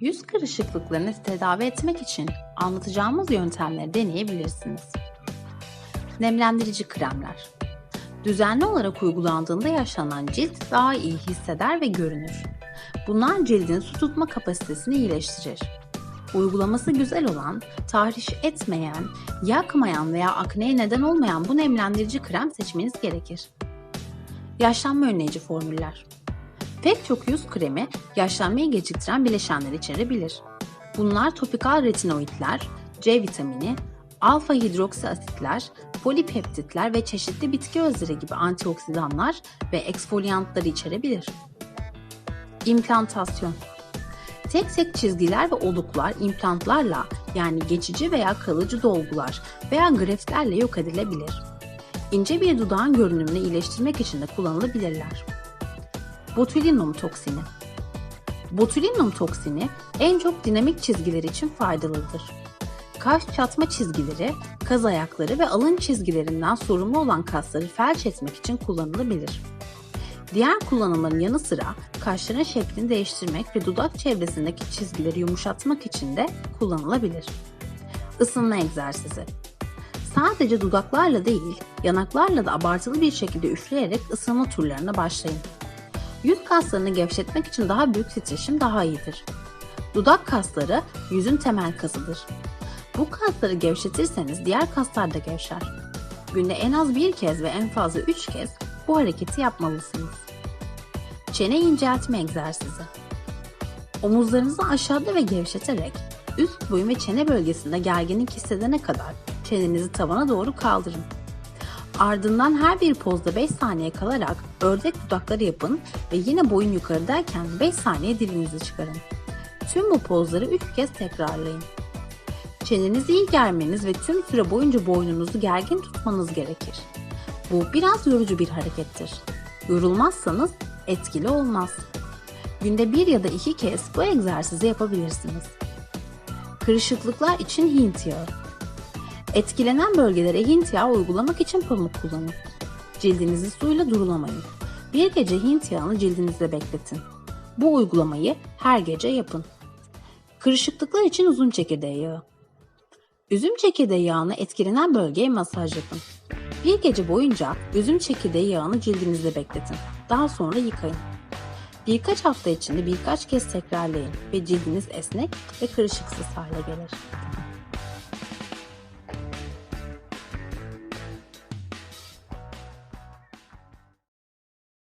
Yüz kırışıklıklarını tedavi etmek için anlatacağımız yöntemleri deneyebilirsiniz. Nemlendirici kremler. Düzenli olarak uygulandığında yaşlanan cilt daha iyi hisseder ve görünür. Bunlar cildin su tutma kapasitesini iyileştirir. Uygulaması güzel olan, tahriş etmeyen, yakmayan veya akneye neden olmayan bu nemlendirici krem seçmeniz gerekir. Yaşlanma önleyici formüller. Pek çok yüz kremi yaşlanmayı geciktiren bileşenler içerebilir. Bunlar topikal retinoidler, C vitamini, alfa hidroksi asitler, polipeptitler ve çeşitli bitki özleri gibi antioksidanlar ve eksfolyantları içerebilir. İmplantasyon Tek tek çizgiler ve oluklar implantlarla yani geçici veya kalıcı dolgular veya greftlerle yok edilebilir. İnce bir dudağın görünümünü iyileştirmek için de kullanılabilirler. Botulinum toksini Botulinum toksini en çok dinamik çizgiler için faydalıdır. Kaş çatma çizgileri, kaz ayakları ve alın çizgilerinden sorumlu olan kasları felç etmek için kullanılabilir. Diğer kullanımların yanı sıra kaşların şeklini değiştirmek ve dudak çevresindeki çizgileri yumuşatmak için de kullanılabilir. Isınma egzersizi Sadece dudaklarla değil, yanaklarla da abartılı bir şekilde üfleyerek ısınma turlarına başlayın. Yüz kaslarını gevşetmek için daha büyük titreşim daha iyidir. Dudak kasları yüzün temel kasıdır. Bu kasları gevşetirseniz diğer kaslar da gevşer. Günde en az bir kez ve en fazla üç kez bu hareketi yapmalısınız. Çene inceltme egzersizi. Omuzlarınızı aşağıda ve gevşeterek üst boyun ve çene bölgesinde gerginlik hissedene kadar çenenizi tavana doğru kaldırın. Ardından her bir pozda 5 saniye kalarak ördek dudakları yapın ve yine boyun yukarıdayken 5 saniye dilinizi çıkarın. Tüm bu pozları 3 kez tekrarlayın. Çenenizi iyi germeniz ve tüm süre boyunca boynunuzu gergin tutmanız gerekir. Bu biraz yorucu bir harekettir. Yorulmazsanız etkili olmaz. Günde bir ya da iki kez bu egzersizi yapabilirsiniz. Kırışıklıklar için Hint yağı. Etkilenen bölgelere Hint yağı uygulamak için pamuk kullanın. Cildinizi suyla durulamayın. Bir gece Hint yağını cildinizde bekletin. Bu uygulamayı her gece yapın. Kırışıklıklar için uzun çekirdeği yağı. Üzüm çekirdeği yağını etkilenen bölgeye masaj yapın. Bir gece boyunca üzüm çekirdeği yağını cildinizde bekletin. Daha sonra yıkayın. Birkaç hafta içinde birkaç kez tekrarlayın ve cildiniz esnek ve kırışıksız hale gelir.